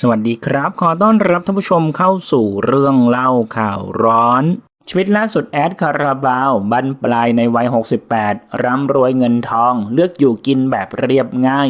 สวัสดีครับ ขอต้อนรับท่านผู้ชมเข้าสู่เรื่องเล่าข่าวร้อน ชีวิตล่าสุดแอดคาราบาวบันปลายในวัย 68 ร่ำรวยเงินทอง เลือกอยู่กินแบบเรียบง่าย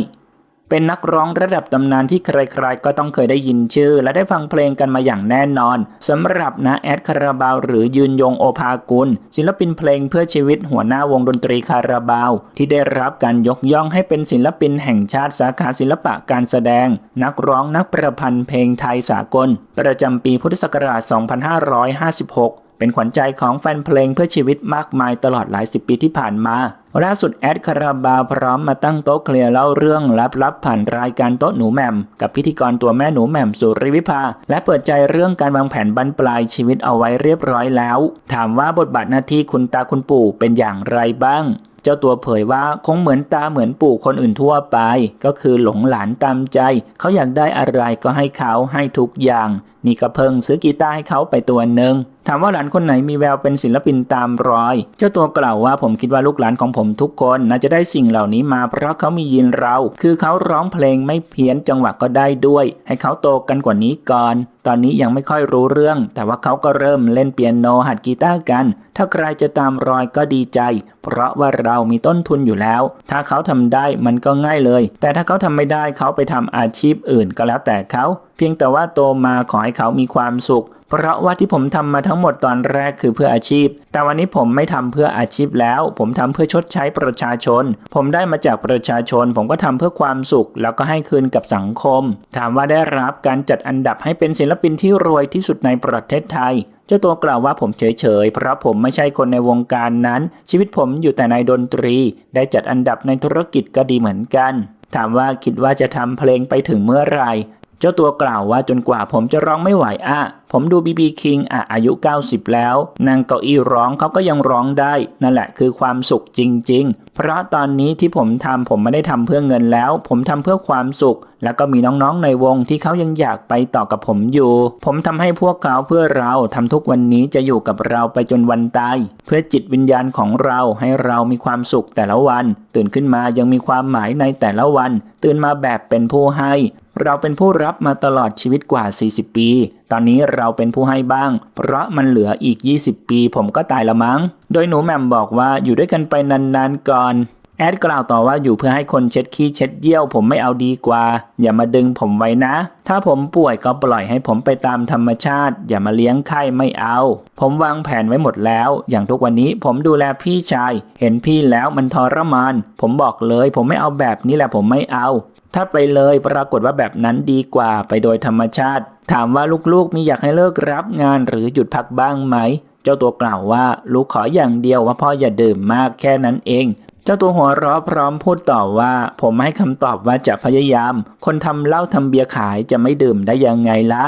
เป็นนักร้องระดับตำนานที่ใครๆก็ต้องเคยได้ยินชื่อ และได้ฟังเพลงกันมาอย่างแน่นอนสำหรับนะแอดคาราบาวหรือยืนยงโอภากุลศิลปินเพลงเพื่อชีวิตหัวหน้าวงดนตรีคาราบาว ที่ได้รับการยกย่องให้เป็นศิลปินแห่งชาติสาขาศิลปะการแสดง นักร้องนักประพันธ์เพลงไทยสากล ประจำปีพุทธศักราช 2556 เป็นขวัญใจของแฟนเพลงเพื่อชีวิตมากมายตลอดหลายสิบปีที่ผ่านมาล่าสุดแอดคาราบาพร้อมมาตั้งโต๊ะเคลียร์เล่าเรื่องลับๆผ่านรายการโต๊ะหนูแหม่ม กับพิธีกรตัวแม่หนูแหม่มสุริวิภา และเปิดใจเรื่องการวางแผนบรรปลายชีวิตเอาไว้เรียบร้อยแล้ว ถามว่าบทบาทหน้าที่คุณตาคุณปู่เป็นอย่างไรบ้างเจ้าตัวเผยว่าคงเหมือนตาเหมือนปู่คนอื่นทั่วไป ก็คือหลงหลานตามใจ เขาอยากได้อะไรก็ให้เขาให้ทุกอย่าง นี่ก็เพิ่งซื้อกีตาร์ให้เขาไปตัวหนึ่ง ถามว่าหลานคนไหนมีแววเป็นศิลปินตามรอย เจ้าตัวกล่าวว่าผมคิดว่าลูกหลานของผมทุกคนน่าจะได้สิ่งเหล่านี้มาเพราะเขามียีนเรา คือเขาร้องเพลงไม่เพี้ยนจังหวะก็ได้ด้วย ให้เขาโตกันกว่านี้ก่อน ตอนนี้ยังไม่ค่อยรู้เรื่อง แต่ว่าเขาก็เริ่มเล่นเปียโนหัดกีตาร์กัน ถ้าใครจะตามรอยก็ดีใจ เพราะว่าเรามีต้นทุนอยู่แล้ว ถ้าเขาทำได้มันก็ง่ายเลย แต่ถ้าเขาทำไม่ได้เขาไปทำอาชีพอื่นก็แล้วแต่เขา เพียงแต่ว่าโตมาขอให้เขามีความสุข เพราะว่าที่ผมทำมาทั้งหมดตอนแรกคือเพื่ออาชีพ แต่วันนี้ผมไม่ทำเพื่ออาชีพแล้ว ผมทำเพื่อชดใช้ประชาชน ผมได้มาจากประชาชน ผมก็ทำเพื่อความสุข แล้วก็ให้คืนกับสังคม ถามว่าได้รับการจัดอันดับให้เป็นศิลปินที่รวยที่สุดในประเทศไทยเจ้าตัวกล่าวว่าผมเฉยๆ เพราะผมไม่ใช่คนในวงการนั้น ชีวิตผมอยู่แต่ในดนตรี ได้จัดอันดับในธุรกิจก็ดีเหมือนกัน ถามว่าคิดว่าจะทำเพลงไปถึงเมื่อไหร่ เจ้าตัวกล่าวว่าจนกว่าผมจะร้องไม่ไหวอะ ผมดูบีบีคิงอะอายุ 90 แล้วนั่งเก้าอี้ร้องเขาก็ยังร้องได้ นั่นแหละคือความสุขจริง ๆ เพราะตอนนี้ที่ผมทำผมไม่ได้ทำเพื่อเงินแล้ว ผมทำเพื่อความสุข แล้วก็มีน้องๆในวงที่เขายังอยากไปต่อกับผมอยู่ ผมทำให้พวกเขาเพื่อเราทำทุกวันนี้จะอยู่กับเราไปจนวันตายเพื่อจิตวิญญาณของเราให้เรามีความสุขแต่ละวัน ตื่นขึ้นมายังมีความหมายในแต่ละวัน ตื่นมาแบบเป็นผู้ให้ เราเป็นผู้รับมาตลอดชีวิตกว่า 40 ปีตอนนี้เราเป็นผู้ให้บ้าง เพราะมันเหลืออีก 20 ปี ผมก็ตายละมั้ง โดยหนูแหม่มบอกว่าอยู่ด้วยกันไปนานๆก่อน แอดกล่าวต่อว่าอยู่เพื่อให้คนเช็ดขี้เช็ดเยี่ยวผมไม่เอาดีกว่า อย่ามาดึงผมไว้นะ ถ้าผมป่วยก็ปล่อยให้ผมไปตามธรรมชาติ อย่ามาเลี้ยงไข้ไม่เอา ผมวางแผนไว้หมดแล้ว อย่างทุกวันนี้ผมดูแลพี่ชาย เห็นพี่แล้วมันทรมาน ผมบอกเลยผมไม่เอาแบบนี้แหละผมไม่เอา ถ้าไปเลยปรากฏว่าแบบนั้นดีกว่าไปโดยธรรมชาติ ถามว่าลูกๆมีอยากให้เลิกรับงานหรือหยุดพักบ้างไหม เจ้าตัวกล่าวว่าลูกขออย่างเดียวว่าพ่ออย่าดื่มมากแค่นั้นเอง เจ้าตัวหัวเราะพร้อมพูดต่อว่า ผมให้คำตอบว่าจะพยายาม คนทำเหล้าทำเบียร์ขายจะไม่ดื่มได้ยังไงล่ะ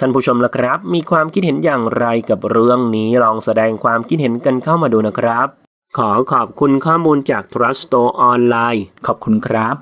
ท่านผู้ชมล่ะครับ มีความคิดเห็นอย่างไรกับเรื่องนี้ลองแสดงความคิดเห็นกันเข้ามาดูนะครับ ขอขอบคุณข้อมูลจาก Trust Store ออนไลน์ขอบคุณครับ